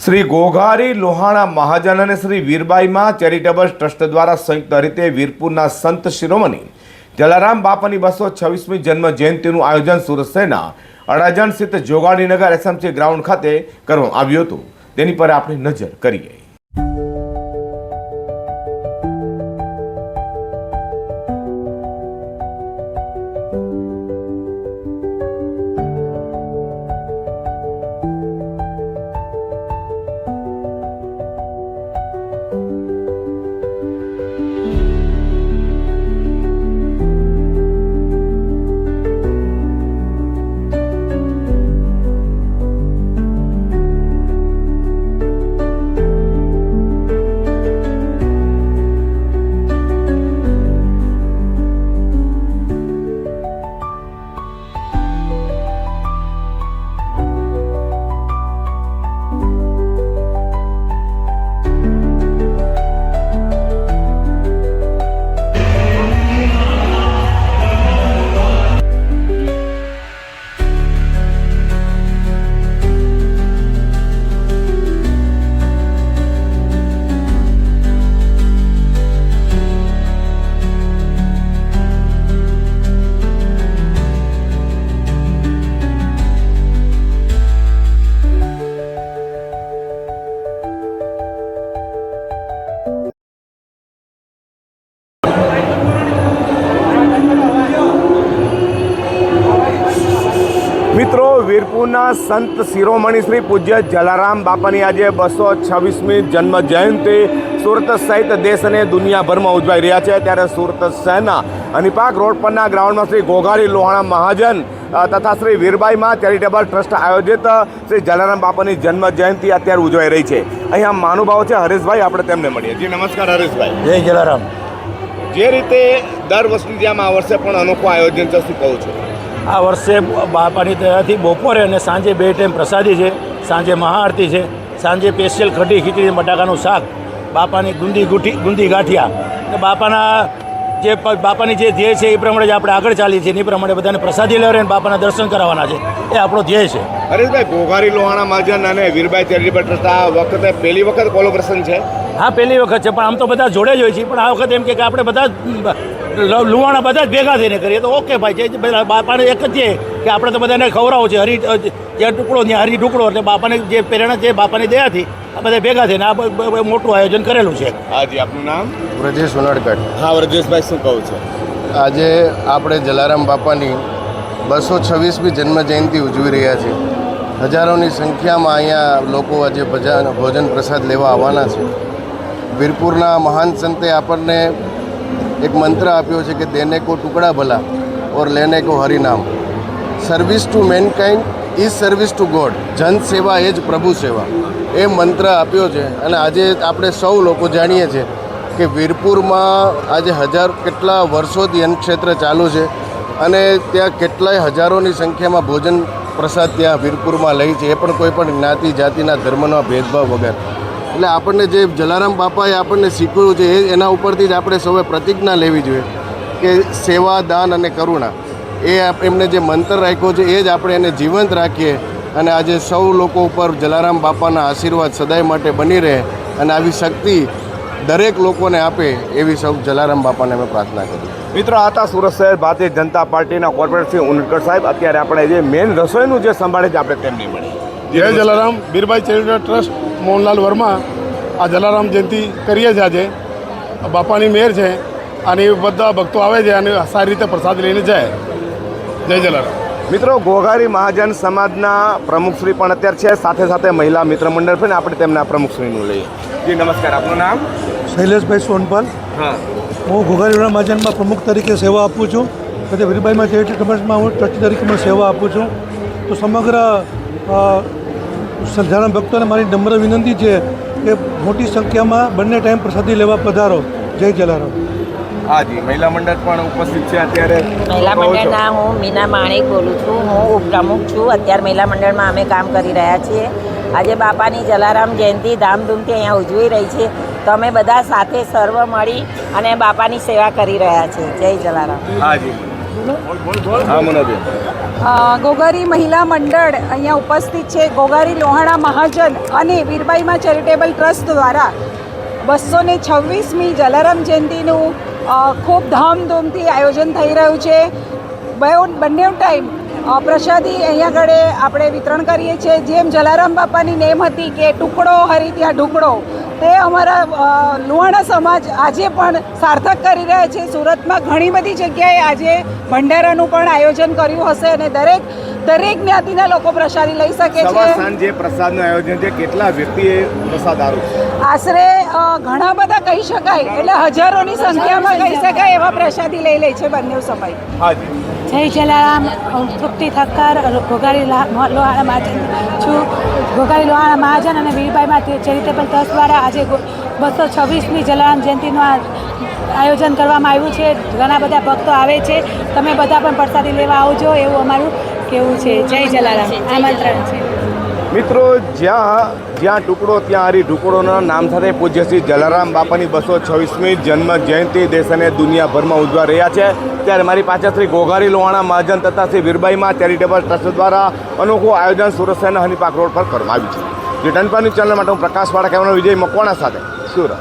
શ્રી ગોઘારી લોહાણા મહાજન અને Shri વીરબાઈમાં charitable trust દ્વારા સંયુક્ત રીતે વીરપુરના સંત શિરોમણી જલારામ બાપાની બસો છવ્વીસમી જન્મ જયંતિનું આયોજન સુરત શહેરના અડાજણ સ્થિત જોગાણીનગર એસએમસી ગ્રાઉન્ડ ખાતે કરવામાં આવ્યું હતું. તેની પર આપણે નજર કરીએ. વીરપુરના સંત શિરોમણી શ્રી પૂજ્ય જલારામ બાપાની આજે બસો છવ્વીસમી જન્મ જયંતિ. સુરત સહિત દેશ અને દુનિયાભરમાં ઉજવાઈ રહ્યા છે. ત્યારે સુરત શહેરના અનિપાક રોડ પરના ગ્રાઉન્ડમાં શ્રી ગોગારી લોહાણા મહાજન તથા શ્રી વીરબાઈમાં ચેરિટેબલ ટ્રસ્ટ આયોજિત શ્રી જલારામ બાપાની જન્મ જયંતિ અત્યારે ઉજવાઈ રહી છે. અહીંયા મહાનુભાવ છે. હરેશભાઈ આપણે તેમને મળીએ. જી નમસ્કાર હરેશભાઈ. જય જલારામ. જે રીતે દર વર્ષની જેમ આ વર્ષે પણ અનોખું આયોજન છે શું કહું છું? આ વર્ષે બાપાની દયાથી બપોરે અને સાંજે બે ટાઈમ પ્રસાદી છે સાંજે મહાઆરતી છે સાંજે સ્પેશિયલ ખટી ખીચડી બટાકાનું શાક બાપાની ગુંદી ગુઠી ગુંદી ગાંઠિયા. બાપાના જે બાપાની જે ધ્યેય છે એ પ્રમાણે જ આપણે આગળ ચાલીએ છીએ એ પ્રમાણે બધાને પ્રસાદી લેવડાવીને બાપાના દર્શન કરાવવાના છે. એ આપણો ધ્યેય છે. હરેશભાઈ ઘોઘારી લોહાણા મહાજન અને વીરભાઈ ચેરિટેબલ ટ્રસ્ટ આ વખતે પહેલી વખત કોલોબ્રેશન છે? હા પહેલી વખત છે પણ આમ તો બધા જોડે જ હોય છે. પણ આ વખત એમ કે આપણે બધા જ લ- બધા જ ભેગા થઈને કરીએ. તો ઓકે ભાઈ જે બાપાને એક જ છે કે આપણે તો બધાને ખવડાવો છે. હરી જ્યાં ટુકડો ત્યાં હરી ટુકડો એટલે બાપાને જે પ્રેરણા છે બાપાની દયાથી આ બધા ભેગા થઈને આ મોટું આયોજન કરેલું છે. હાજી આપનું નામ? વ્રજેશ ઉનાડકટ હા વ્રજેશભાઈ શું કહું છું? આજે આપણે જલારામ બાપાની બસો છવ્વીસમી જન્મ જયંતિ ઉજવી રહ્યા છીએ. હજારોની સંખ્યામાં અહીંયા લોકો આજે ભજન ભોજન પ્રસાદ લેવા આવવાના છે. વીરપુરના મહાન સંતે આપણને એક મંત્ર આપ્યો છે કે દેને કો ટુકડા ભલા ઓર લેને કો હરિનામ. Service to mankind is service to God જન સેવા એ જ પ્રભુ સેવા. એ મંત્ર આપ્યો છે અને આજે આપણે સૌ લોકો જાણીએ છીએ કે વીરપુરમાં આજે હજાર કેટલા વર્ષોથી અન્નક્ષેત્ર ચાલુ છે અને ત્યાં કેટલાય હજારોની સંખ્યામાં ભોજન પ્રસાદ ત્યાં વીરપુરમાં લઈ છે. એ પણ કોઈ પણ જ્ઞાતિ, જાતિના ધર્મના ભેદભાવ વગર. એટલે આપણને જે જલારામ બાપાએ આપણને શીખવ્યું છે એ એના ઉપરથી જ આપણે સૌએ પ્રતિજ્ઞા લેવી જોઈએ કે સેવા દાન અને કરુણા એ એમને જે મંત્ર રાખ્યો છે એ જ આપણે એને જીવંત રાખીએ અને આજે સૌ લોકો ઉપર જલારામ બાપાના આશીર્વાદ સદાય માટે બની રહે અને આવી શક્તિ દરેક લોકોને આપે એવી સૌ જલારામ બાપાને અમે પ્રાર્થના કરીએ. મિત્રો આતા હતા સુરત શહેર ભારતીય જનતા પાર્ટીના કોર્પોરેટર શ્રી ઉનડકર સાહેબ. અત્યારે આપણે જે મેન રસોઈનું જે સંભાળે છે આપણે તેમની મળી જય જલારામ બીરભાઈ ચેરિટેબલ ટ્રસ્ટ. મોહનલાલ વર્મા આ જલારામ જયંતિ કરીએ છીએ આજે. બાપાની મેર છે. અને એ બધા ભક્તો આવે છે અને સારી રીતે પ્રસાદ લઈને જાય. જય જલારામ. મિત્રો ગોઘારી મહાજન સમાજના પ્રમુખશ્રી પણ અત્યારે છે. સાથે સાથે મહિલા મિત્ર મંડળ પણ આપણે તેમના પ્રમુખશ્રીનું લઈએ. જી નમસ્કાર. આપનું નામ? શૈલેષભાઈ સોનપાલ. હા. હું ઘોઘારીવાડા મહાજનમાં પ્રમુખ તરીકે સેવા આપું છું. સાથે વીરબાઈમાં ચેરિટી ટ્રસ્ટમાં હું ટ્રસ્ટી તરીકે પણ સેવા આપું છું. તો સમગ્ર અ, ભક્તોને મારી નમ્ર વિનંતી છે કે મોટી સંખ્યામાં બંને ટાઈમ પ્રસાદી લેવા પધારો. જય જલારામ. હાજી મહિલા મંડળ પણ ઉપસ્થિત છે અત્યારે. મહિલા મંડળના હું મીના માણેક બોલું છું. હું ઉપપ્રમુખ છું. અત્યારે મહિલા મંડળમાં અમે કામ કરી રહ્યા છીએ. આજે બાપાની જલારામ જયંતિ ધામધૂમથી અહીંયા ઉજવી રહી છે. તો અમે બધા સાથે સર્વ મળી અને બાપાની સેવા કરી રહ્યા છીએ. જય જલારામ. હાજી ગોગારી મહિલા મંડળ અહીંયા ઉપસ્થિત છે. ગોગારી લોહાણા મહાજન અને વીરબાઈમાં ચેરિટેબલ ટ્રસ્ટ દ્વારા બસો ને છવ્વીસમી જલારામ જયંતિનું ખૂબ ધામધૂમથી આયોજન થઈ રહ્યું છે. બંને ટાઈમ પ્રસાદી અહીંયા આગળ આપણે વિતરણ કરીએ છીએ. જેમ જલારામ બાપાની નેમ હતી કે ટુકડો હરી ત્યાં ઢુકડો તે અમારા લુહાણા સમાજ આજે પણ સાર્થક કરી રહ્યા છે. સુરતમાં ઘણી બધી જગ્યાએ આજે ભંડારાનું પણ આયોજન કર્યું હશે અને દરેક દરેક જ્ઞાતિના લોકો પ્રસાદી લઈ શકે છે. સાંજ જે પ્રસાદનું આયોજન છે કેટલા વ્યક્તિએ પ્રસાદ આરો આશરે ઘણા બધા કહી શકાય. એટલે હજારોની સંખ્યામાં કહી શકાય એવા પ્રસાદી લઈ લે છે બંને સમય. હાજી જય જલારામ તૃપ્તિ ઠક્કર ઘોઘારી લા- લોહાણા મહાજન છું ઘોઘારી લોહાણા મહાજન અને વીરબાઈમાં ચેરિટેબલ ટ્રસ્ટ દ્વારા આજે બસો છવ્વીસમી જલારામ જયંતિનું આ આયોજન કરવામાં આવ્યું છે. ઘણા બધા ભક્તો આવે છે. તમે બધા પણ પ્રસાદી લેવા આવજો એવું અમારું કેવું છે. જય જલારામ. આમંત્રણ છે. મિત્રો, જ્યાં જ્યાં ટુકડો, ત્યાં હરી ટુકડોના નામ સાથે પૂજ્ય શ્રી જલારામ બાપાની બસો છવ્વીસમી જન્મ જયંતિ દેશ અને દુનિયાભરમાં ઉજવા રહ્યા છે. ત્યારે મારી પાછળ શ્રી ગોઘારી લોહાણા મહાજન તથા શ્રી વીરબાઈમાં ચેરિટેબલ ટ્રસ્ટ દ્વારા અનોખું આયોજન સુરત શહેરના હનીપાક રોડ પર કરવામાં આવ્યું છે. જે ટનપાની ચેનલ માટે હું પ્રકાશ વાળા કહેવાનો વિજય મકવાણા સાથે. સુરત.